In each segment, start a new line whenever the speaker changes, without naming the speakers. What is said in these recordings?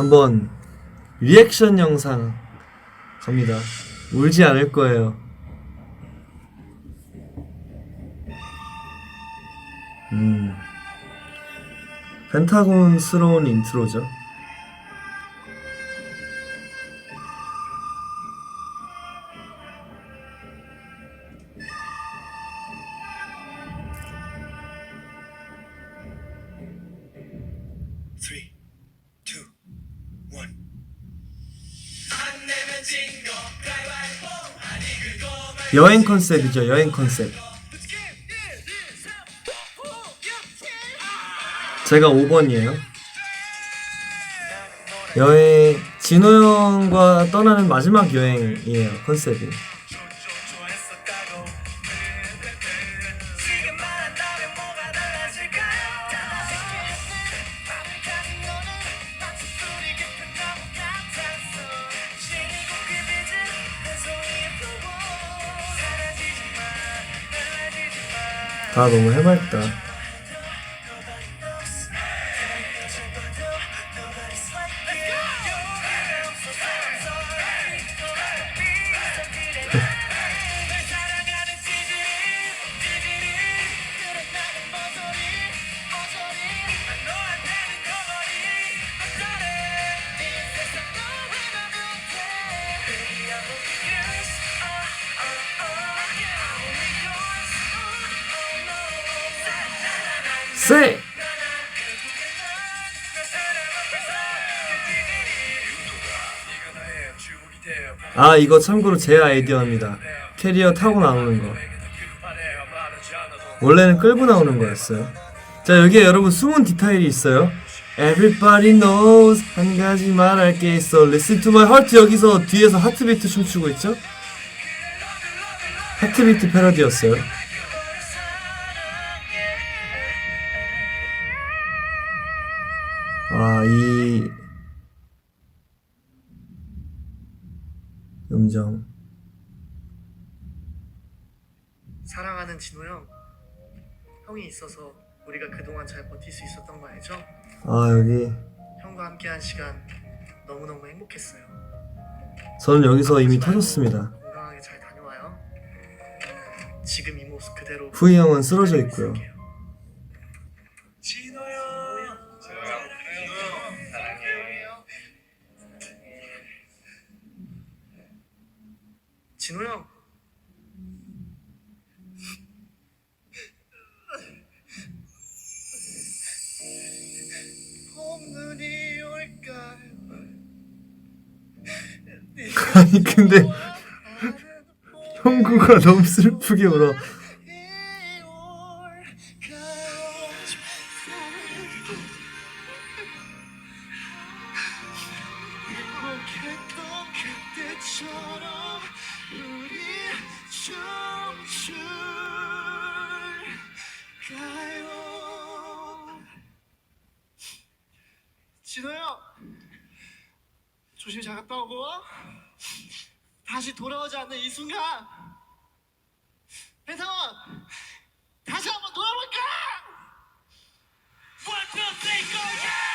한번 리액션 영상 갑니다. 울지 않을 거예요. 음. 펜타곤스러운 인트로죠. 여행 컨셉이죠. 여행 컨셉. 제가 5번이에요. 여행 진호 형과 떠나는 마지막 여행이에요. 컨셉이. 다 너무 해맑다. 세! 아 이거 참고로 제 아이디어입니다. 캐리어 타고 나오는 거. 원래는 끌고 나오는 거였어요. 자 여기에 여러분 숨은 디테일이 있어요. Everybody knows 한 가지 말할 게 있어. Listen to my heart 여기서 뒤에서 하트비트 춤추고 있죠? 하트비트 패러디였어요. 음정.
사랑하는 진호 형, 형이 있어서 우리가 그동안 잘 버틸 수 있었던 거 알죠?
아, 여기
형과 함께한 시간 너무너무 행복했어요.
저는 여기서 이미 터졌습니다.
건강하게 잘 다녀와요. 지금 이 모습 그대로
후이 형은 쓰러져 있고요.
있을게요.
진호 형,
올까요?
아니, 근데 형구가 너무 슬프게 울어.
행복했던 그때처럼 우리 춤출까요? 진호 형 조심히 잘 갔다 오고 다시 돌아오지 않는 이 순간 배상원 다시 한번 놀아볼까? One, two, three, go, yeah!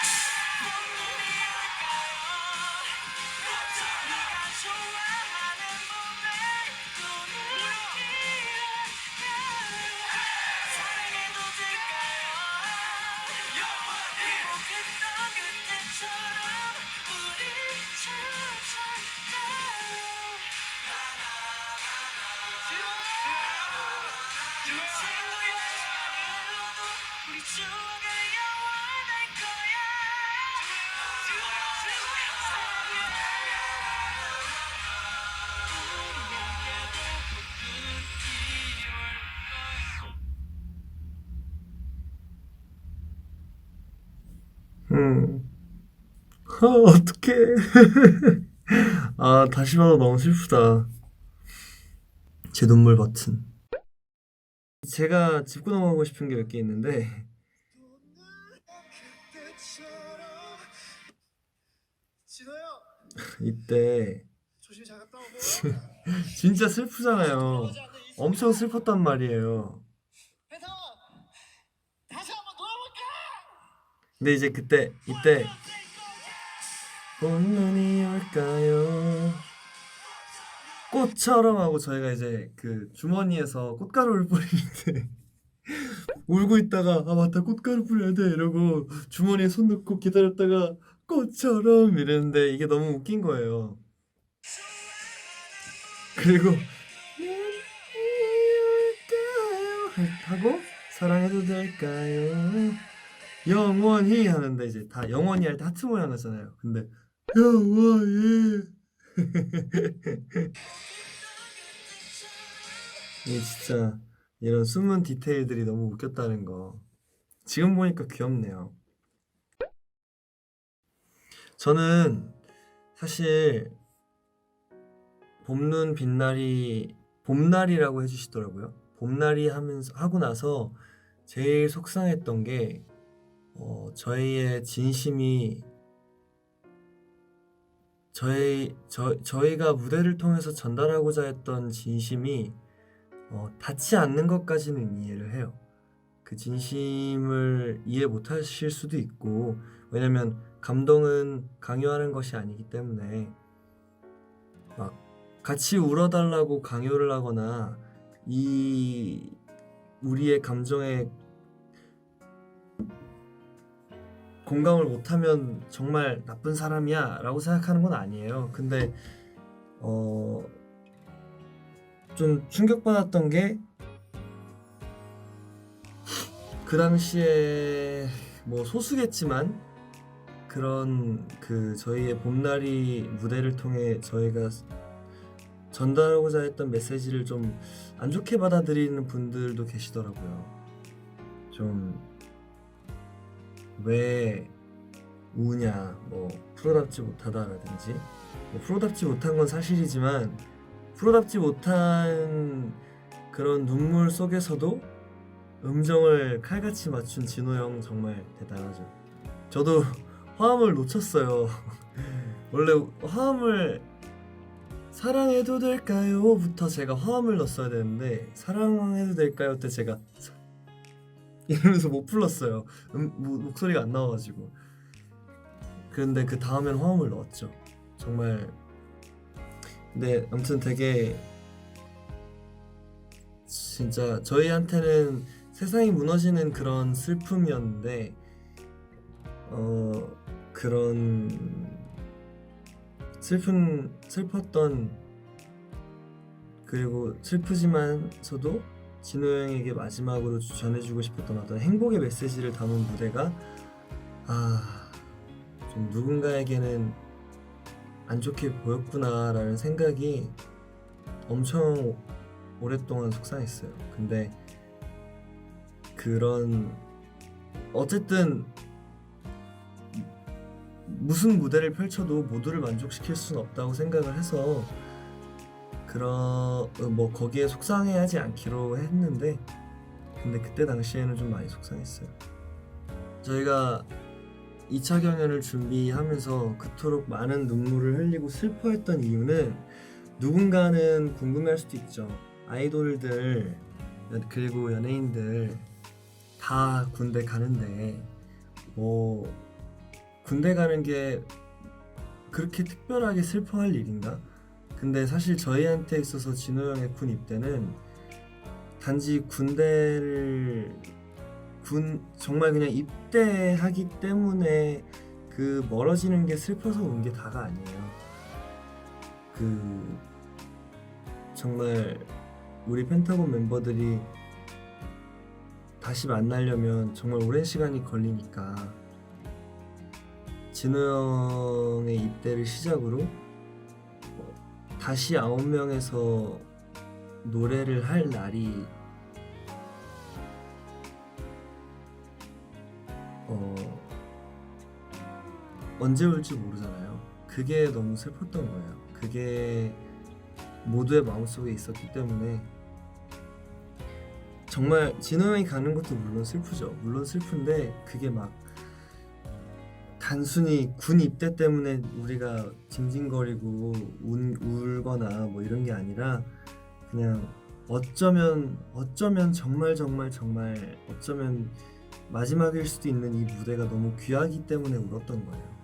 음. 아, 어떡해. 아, 다시 봐도 너무 슬프다. 제 눈물 버튼. 제가 짚고 넘어가고 싶은 게 몇 개 있는데, 이때. 진짜 슬프잖아요. 엄청 슬펐단 말이에요.
배상원 다시 한번 놀아볼까?
근데 이제 그때, 이때, 봄눈이 올까요? 꽃처럼 하고 저희가 이제 그 주머니에서 꽃가루를 뿌리는데 울고 있다가 아 맞다 꽃가루 뿌려야 돼 이러고 주머니에 손 넣고 기다렸다가 꽃처럼 이랬는데 이게 너무 웃긴 거예요. 그리고 하고 사랑해도 될까요 영원히 하는데 이제 다 영원히 할 때 하트 모양 하잖아요. 근데 영원히. 이게 진짜 이런 숨은 디테일들이 너무 웃겼다는 거. 지금 보니까 귀엽네요. 저는 사실 봄눈 빛날이 봄날이라고 해주시더라고요. 봄날이 하면서 하고 나서 제일 속상했던 게 어, 저희의 진심이 저희 저 저희가 무대를 통해서 전달하고자 했던 진심이 어, 닿지 않는 것까지는 이해를 해요. 그 진심을 이해 못하실 수도 있고 왜냐면 감동은 강요하는 것이 아니기 때문에 막 같이 울어달라고 강요를 하거나 이 우리의 감정에 공감을 못하면 정말 나쁜 사람이야 라고 생각하는 건 아니에요 근데 어... 좀 충격받았던 게 그 당시에 뭐 소수겠지만 그런 그 저희의 봄날이 무대를 통해 저희가 전달하고자 했던 메시지를 좀 안 좋게 받아들이는 분들도 계시더라고요. 좀 왜 우냐, 뭐 프로답지 못하다라든지 뭐 프로답지 못한 건 사실이지만 프로답지 못한 그런 눈물 속에서도 음정을 칼같이 맞춘 진호 형 정말 대단하죠. 저도 화음을 놓쳤어요. 원래 화음을 사랑해도 될까요?부터 제가 화음을 넣었어야 되는데 사랑해도 될까요? 때 제가 이러면서 못 불렀어요. 음, 모- 목소리가 안 나와가지고. 그런데 그 다음엔 화음을 넣었죠. 정말. 근데 아무튼 되게 진짜 저희한테는 세상이 무너지는 그런 슬픔이었는데 어 그런 슬픈 슬펐던 그리고 슬프지만서도 진호 형에게 마지막으로 전해주고 싶었던 어떤 행복의 메시지를 담은 무대가 아 좀 누군가에게는 안 좋게 보였구나라는 생각이 엄청 오랫동안 속상했어요. 근데 그런 어쨌든 무슨 무대를 펼쳐도 모두를 만족시킬 수는 없다고 생각을 해서 그런 뭐 거기에 속상해하지 않기로 했는데 근데 그때 당시에는 좀 많이 속상했어요. 저희가 2차 경연을 준비하면서 그토록 많은 눈물을 흘리고 슬퍼했던 이유는 누군가는 궁금해할 수도 있죠. 아이돌들 그리고 연예인들 다 군대 가는데 뭐 군대 가는 게 그렇게 특별하게 슬퍼할 일인가? 근데 사실 저희한테 있어서 진호 형의 군 입대는 단지 군대를 군 정말 그냥 입대하기 때문에 그 멀어지는 게 슬퍼서 온 게 다가 아니에요. 그 정말 우리 펜타곤 멤버들이 다시 만나려면 정말 오랜 시간이 걸리니까 진호 형의 입대를 시작으로 어, 다시 아홉 명에서 노래를 할 날이 어 언제 올지 모르잖아요. 그게 너무 슬펐던 거예요. 그게 모두의 마음속에 있었기 때문에 정말 진호 형이 가는 것도 물론 슬프죠. 물론 슬픈데 그게 막 단순히 군 입대 때문에 우리가 징징거리고 운, 울거나 뭐 이런 게 아니라 그냥 어쩌면 어쩌면 정말 정말 정말 어쩌면 마지막일 수도 있는 이 무대가 너무 귀하기 때문에 울었던 거예요.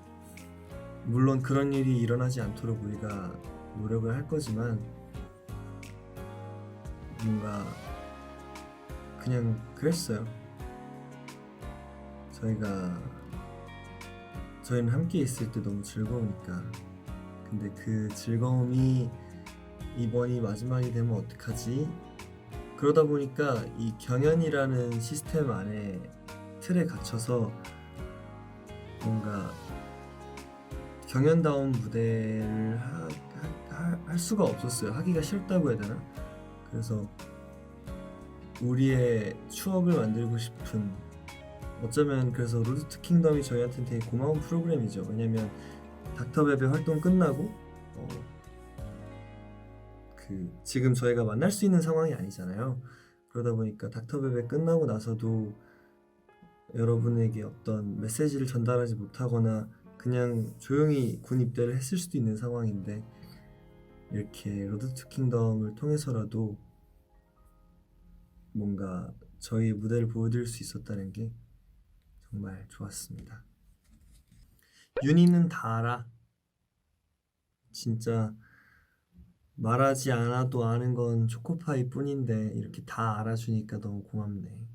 물론 그런 일이 일어나지 않도록 우리가 노력을 할 거지만 뭔가 그냥 그랬어요. 저희가 저희는 함께 있을 때 너무 즐거우니까 근데 그 즐거움이 이번이 마지막이 되면 어떡하지? 그러다 보니까 이 경연이라는 시스템 안에 틀에 갇혀서 뭔가 경연다운 무대를 하, 하- 할 수가 없었어요. 하기가 싫다고 해야 되나? 그래서 우리의 추억을 만들고 싶은 어쩌면 그래서 로드 투 킹덤이 저희한테는 되게 고마운 프로그램이죠. 왜냐면 닥터베베 활동 끝나고 어, 그 지금 저희가 만날 수 있는 상황이 아니잖아요. 그러다 보니까 닥터베베 끝나고 나서도 여러분에게 어떤 메시지를 전달하지 못하거나 그냥 조용히 군 입대를 했을 수도 있는 상황인데 이렇게 로드 투 킹덤을 통해서라도 뭔가 저희 무대를 보여드릴 수 있었다는 게 정말 좋았습니다. 윤희는 다 알아. 진짜 말하지 않아도 아는 건 초코파이 뿐인데 이렇게 다 알아주니까 너무 고맙네.